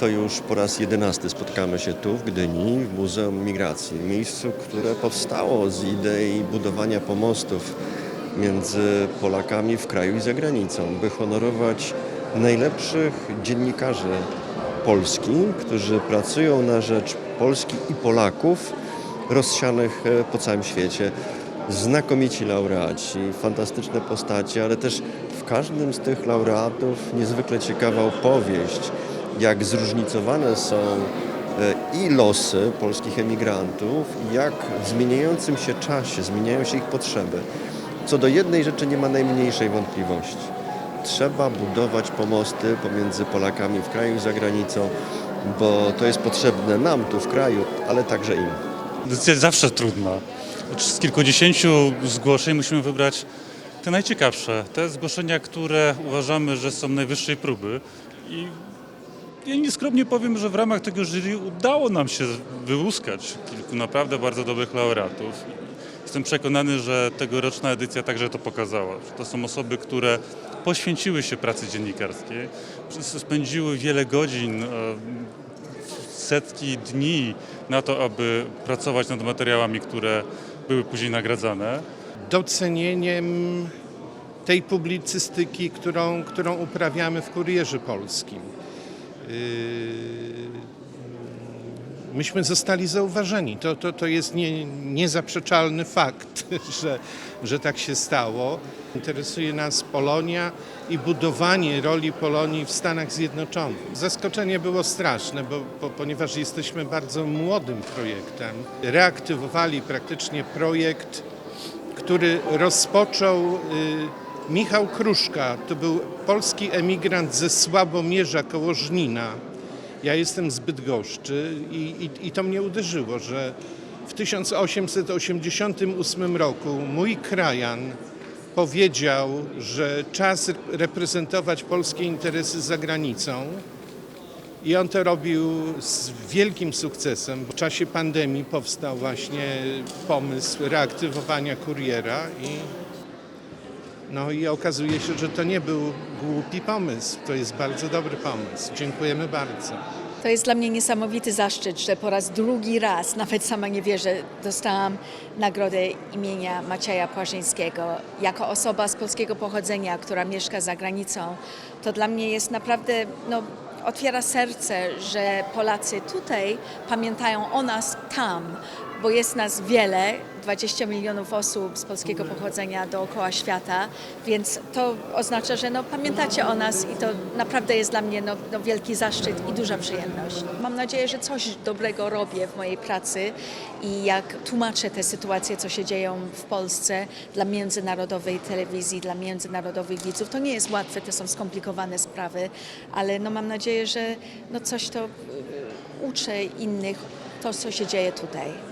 to już po raz jedenasty spotkamy się tu w Gdyni, w Muzeum Migracji, miejscu, które powstało z idei budowania pomostów między Polakami w kraju i za granicą, by honorować najlepszych dziennikarzy Polski, którzy pracują na rzecz Polski i Polaków rozsianych e, po całym świecie. Znakomici laureaci, fantastyczne postacie, ale też w każdym z tych laureatów niezwykle ciekawa opowieść, jak zróżnicowane są e, i losy polskich emigrantów, jak w zmieniającym się czasie zmieniają się ich potrzeby. Co do jednej rzeczy nie ma najmniejszej wątpliwości. Trzeba budować pomosty pomiędzy Polakami w kraju i za granicą, bo to jest potrzebne nam tu w kraju, ale także im. Decyzja jest zawsze trudna. Z kilkudziesięciu zgłoszeń musimy wybrać te najciekawsze, te zgłoszenia, które uważamy, że są najwyższej próby. I ja nieskromnie powiem, że w ramach tego jury udało nam się wyłuskać kilku naprawdę bardzo dobrych laureatów. Jestem przekonany, że tegoroczna edycja także to pokazała. To są osoby, które poświęciły się pracy dziennikarskiej, spędziły wiele godzin, e, setki dni na to, aby pracować nad materiałami, które były później nagradzane. docenieniem tej publicystyki, którą, którą uprawiamy w Kurierze Polskim. Yy, Myśmy zostali zauważeni. To, to, to jest nie, niezaprzeczalny fakt, że, że tak się stało. Interesuje nas Polonia i budowanie roli Polonii w Stanach Zjednoczonych. Zaskoczenie było straszne, bo, bo, ponieważ jesteśmy bardzo młodym projektem. Reaktywowali praktycznie projekt który rozpoczął y, Michał Kruszka. To był polski emigrant ze Słabomierza koło Żnina. Ja jestem z Bydgoszczy i, i, i to mnie uderzyło, że w 1888 roku mój krajan powiedział, że czas reprezentować polskie interesy za granicą. I on to robił z wielkim sukcesem. W czasie pandemii powstał właśnie pomysł reaktywowania kuriera i no i okazuje się, że to nie był głupi pomysł. To jest bardzo dobry pomysł. Dziękujemy bardzo. To jest dla mnie niesamowity zaszczyt, że po raz drugi raz, nawet sama nie wierzę, dostałam nagrodę imienia Macieja Płażyńskiego. Jako osoba z polskiego pochodzenia, która mieszka za granicą, to dla mnie jest naprawdę, no, otwiera serce, że Polacy tutaj pamiętają o nas tam, bo jest nas wiele, 20 milionów osób z polskiego pochodzenia dookoła świata, więc to oznacza, że no, pamiętacie o nas i to naprawdę jest dla mnie no, no, wielki zaszczyt i duża przyjemność. Mam nadzieję, że coś dobrego robię w mojej pracy i jak tłumaczę te sytuacje, co się dzieją w Polsce dla międzynarodowej telewizji, dla międzynarodowych widzów. To nie jest łatwe, to są skomplikowane sprawy, ale no, mam nadzieję, że no, coś to y, uczę innych, to co się dzieje tutaj.